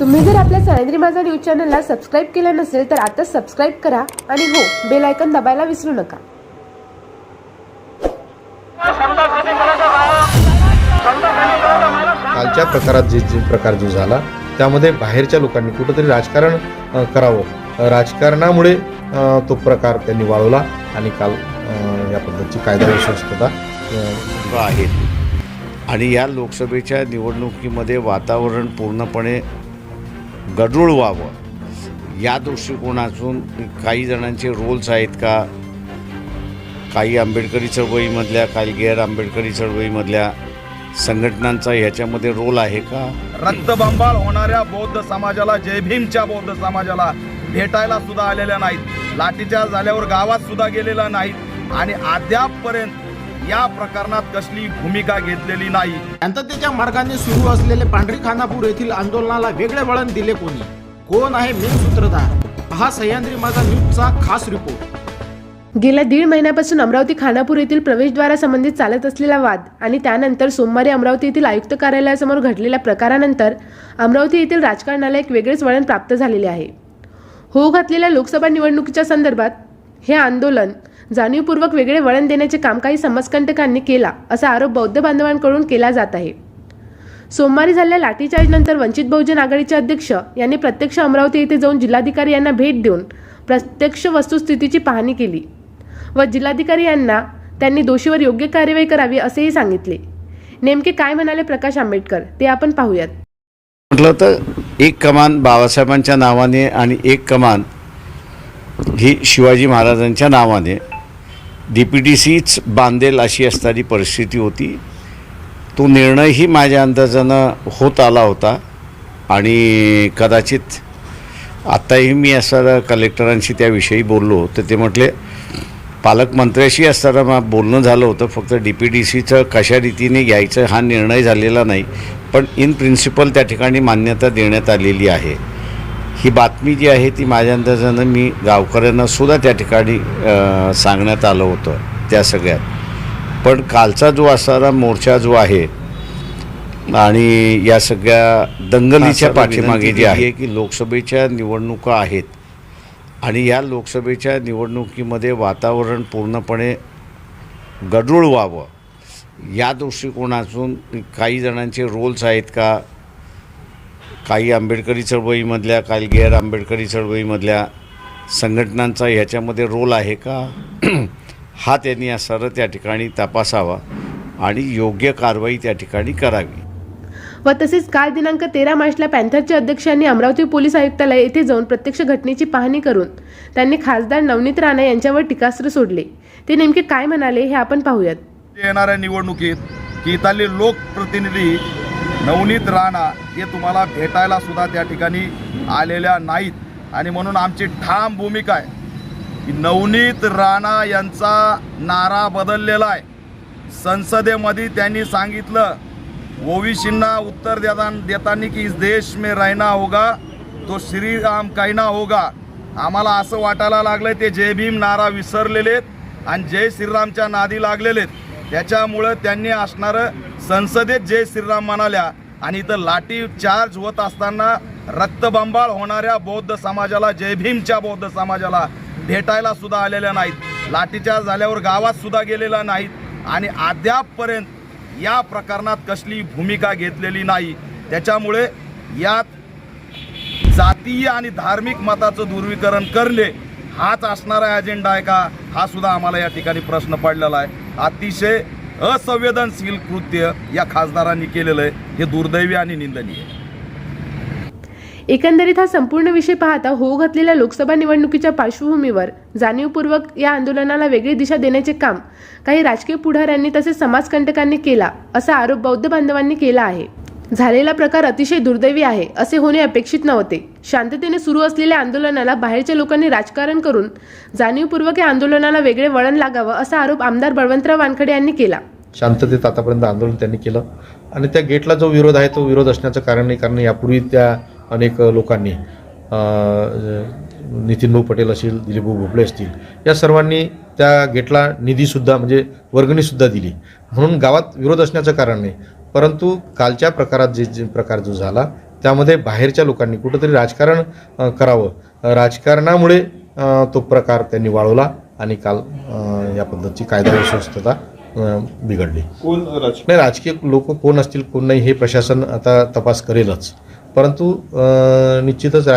तुम्ही जर आपल्या सह्याद्री माझा न्यूज चॅनलला सबस्क्राईब केलं नसेल तर आताच सबस्क्राईब करा आणि हो बेल आयकॉन दाबायला विसरू नका. कालच्या प्रकारात जे जे प्रकार जो झाला त्यामध्ये बाहेरच्या लोकांनी कुठंतरी राजकारण करावं. राजकारणामुळे तो प्रकार त्यांनी वाळवला आणि काल या पद्धतीची कायदा विश्वस्तता आहेत आणि या लोकसभेच्या निवडणुकीमध्ये वातावरण पूर्णपणे गढूळ व्हावं या दृष्टिकोनातून काही जणांचे रोल्स आहेत का? काही आंबेडकरी चळवळीमधल्या काही गैर आंबेडकरी चळवळीमधल्या संघटनांचा ह्याच्यामध्ये रोल आहे का? रक्तबंबाळ होणाऱ्या बौद्ध समाजाला जय भीमच्या बौद्ध समाजाला भेटायला सुद्धा आलेल्या नाहीत. लाठीचार्ज झाल्यावर गावात सुद्धा गेलेला नाहीत. आणि अद्यापपर्यंत या प्रकरणात कसली भूमिका घेतलेली नाही. शांततेच्या मार्गाने सुरू असलेले पांढरी खानापूर येथील आंदोलनाला वेगळे वळण दिले कोणी? कोण आहे मेन सूत्रधार? पहा सह्याद्री माझा न्यूजचा खास रिपोर्ट. गेल्या दीड महिन्यापासून अमरावती खानापूर येथील प्रवेशद्वारासंबंधित चालत असलेला वाद आणि त्यानंतर सोमवारी अमरावती येथील आयुक्त कार्यालयासमोर घडलेल्या प्रकारानंतर अमरावती येथील राजकारणाला एक वेगळेच वळण प्राप्त झालेले आहे. होऊ घातलेल्या लोकसभा निवडणुकीच्या संदर्भात हे आंदोलन जाणीवपूर्वक वेगळे वळण देण्याचे काम काही समाजकंटकांनी केला असा आरोप बौद्ध बांधवांकडून केला जात आहे. सोमवारी झालेल्या लाठीचार्जनंतर वंचित बहुजन आघाडीचे अध्यक्ष यांनी प्रत्यक्ष अमरावती येथे जाऊन जिल्हाधिकारी यांना भेट देऊन प्रत्यक्ष वस्तुस्थितीची पाहणी केली व जिल्हाधिकारी यांना त्यांनी दोषीवर योग्य कार्यवाही करावी असेही सांगितले. नेमके काय म्हणाले प्रकाश आंबेडकर? ते आपण पाहूयात. म्हटलं तर एक कमान बाबासाहेबांच्या नावाने आणि एक कमान ही शिवाजी महाराजांच्या नावाने डी पी टी सीच बांधेल अशी असणारी परिस्थिती होती. तो निर्णयही माझ्या अंदाजानं होत आला होता. आणि कदाचित आत्ताही मी असं कलेक्टरांशी त्याविषयी बोललो तर ते म्हटले पालकमंत्र्याशी असताना मा- बोलणं झालं होतं. फक्त डी पी डी सीचं कशा रीतीने घ्यायचं हा निर्णय झालेला नाही. पण इन प्रिन्सिपल त्या ठिकाणी मान्यता देण्यात आलेली आहे. ही बातमी जी आहे ती माझ्या अंदाजानं मी गावकऱ्यांना सुद्धा त्या ठिकाणी सांगण्यात आलं होतं त्या सगळ्यात. पण कालचा जो असणारा मोर्चा जो आहे आणि या सगळ्या दंगलीच्या पाठीमागे जी आहे. की लोकसभेच्या निवडणुका आहेत आणि या लोकसभेच्या निवडणुकीमध्ये वातावरण पूर्णपणे गढूळ व्हावं. या दृष्टिकोनातून काही जणांचे रोल्स आहेत का? काही आंबेडकरी चळवळीमधल्या काही गैर आंबेडकरी चळवळीमधल्या संघटनांचा ह्याच्यामध्ये रोल आहे का? हा त्यांनी असं त्या ठिकाणी तपासावा आणि योग्य कारवाई त्या ठिकाणी करावी. व तसेच काल दिनांक तेरा मार्चला पॅन्थरचे अध्यक्षांनी अमरावती पोलीस आयुक्तालय येथे जाऊन प्रत्यक्ष घटनेची पाहणी करून त्यांनी खासदार नवनीत राणा यांच्यावर टीकास्त्र सोडले. ते नेमके काय म्हणाले हे आपण पाहूयात. येणाऱ्या निवडणुकीत की इथले लोकप्रतिनिधी नवनीत राणा हे तुम्हाला भेटायला सुद्धा त्या ठिकाणी आलेल्या नाहीत. आणि म्हणून आमची ठाम भूमिका आहे की नवनीत राणा यांचा नारा बदललेला आहे. संसदेमध्ये त्यांनी सांगितलं ओवीसींना उत्तर देता देताना की इस देश में रहना होगा तो श्रीराम कैना होगा. आम्हाला असं वाटायला लागलं ते जय भीम नारा विसरलेलेत आणि जय श्रीरामच्या नादी लागलेलेत. त्याच्यामुळं त्यांनी असणारं संसदेत जय श्रीराम म्हणाल्या आणि इथं लाठी चार्ज होत असताना रक्तबंबाळ होणाऱ्या बौद्ध समाजाला जय भीमच्या बौद्ध समाजाला भेटायला सुद्धा आलेल्या नाहीत. लाठीचार्ज झाल्यावर गावात सुद्धा गेलेला नाहीत आणि अद्यापपर्यंत या प्रकरणात कसली भूमिका घेतलेली नाही. त्याच्यामुळे यात जातीय आणि धार्मिक मताचं दुर्वीकरण करणे हाच असणारा अजेंडा आहे का? हा सुद्धा आम्हाला या ठिकाणी प्रश्न पडलेला आहे. अतिशय असंवेदनशील कृत्य या खासदारांनी केलेलं आहे. हे दुर्दैवी आणि निंदनीय आहे. एकंदरीत हा संपूर्ण विषय पाहता होऊ घातलेल्या लोकसभा निवडणुकीच्या पार्श्वभूमीवर जाणीवपूर्वक या आंदोलनाला वेगळी दिशा देण्याचे काम काही राजकीय पुढाऱ्यांनी तसेच समाजकंटकांनी केला असा आरोप बौद्ध बांधवांनी केला आहे. झालेला प्रकार अतिशय दुर्दैवी आहे असे होणे अपेक्षित नव्हते. शांततेने सुरू असलेल्या आंदोलनाला बाहेरच्या लोकांनी राजकारण करून जाणीवपूर्वक या आंदोलनाला वेगळे वळण लागावं असा आरोप आमदार बळवंतराव वानखडे यांनी केला. शांततेत आतापर्यंत आंदोलन त्यांनी केलं आणि त्या गेटला जो विरोध आहे तो विरोध असण्याचं कारण नाही कारण यापूर्वी त्या अनेक लोकांनी अं, नितीन भाऊ पटेल असतील दिलीपभाऊ भोपळे असतील या सर्वांनी त्या गेटला निधीसुद्धा म्हणजे वर्गणीसुद्धा दिली. म्हणून गावात विरोध असण्याचं कारण नाही. परंतु कालच्या प्रकारात जे जे प्रकार जो झाला त्यामध्ये बाहेरच्या लोकांनी कुठंतरी राजकारण करावं. राजकारणामुळे तो प्रकार त्यांनी वाळवला आणि काल या पद्धतीची कायदा सुव्यवस्था बिघडली. कोण नाही राजकीय लोक कोण असतील कोण नाही हे प्रशासन आता तपास करेलच. परंतु निश्चितच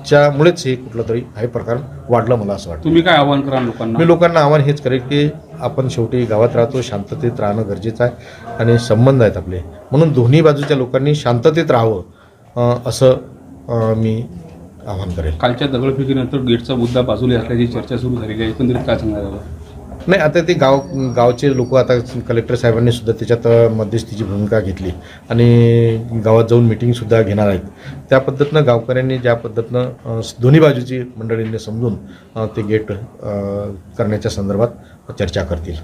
राजकारणाच्यामुळेच हे कुठलं तरी हे प्रकार वाढलं मला असं वाटतं. तुम्ही काय आवाहन कराल लोकांना? मी लोकांना आव्हान हेच करेल की आपण शेवटी गावात राहतो शांततेत राहणं गरजेचं आहे आणि संबंध आहेत आपले. म्हणून दोन्ही बाजूच्या लोकांनी शांततेत राहावं अ, असं अ, मी आवाहन करेल. कालच्या दगडफेकीनंतर गेटचा मुद्दा बाजूला असल्याची चर्चा सुरू झालेली आहे एकंदरीत काय सांगणार यावर? नाही आता ते गाव गावचे लोक आता कलेक्टर साहेबांनी सुद्धा त्याच्यात मध्यस्थीची भूमिका घेतली. आणि गावात जाऊन मिटिंगसुद्धा घेणार आहेत. त्या पद्धतीनं गावकऱ्यांनी ज्या पद्धतीनं दोन्ही बाजूची मंडळींनी समजून ते गेट करण्याच्या संदर्भात चर्चा करतील.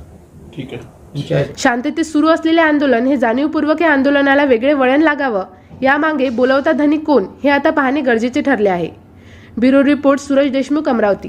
ठीक आहे. शांततेत सुरू असलेले आंदोलन हे जाणीवपूर्वक या आंदोलनाला वेगळे वळण लागावं यामागे बोलवता धनी कोण हे आता पाहणे गरजेचे ठरले आहे. Bureau report Suraj Deshmukh Amravati.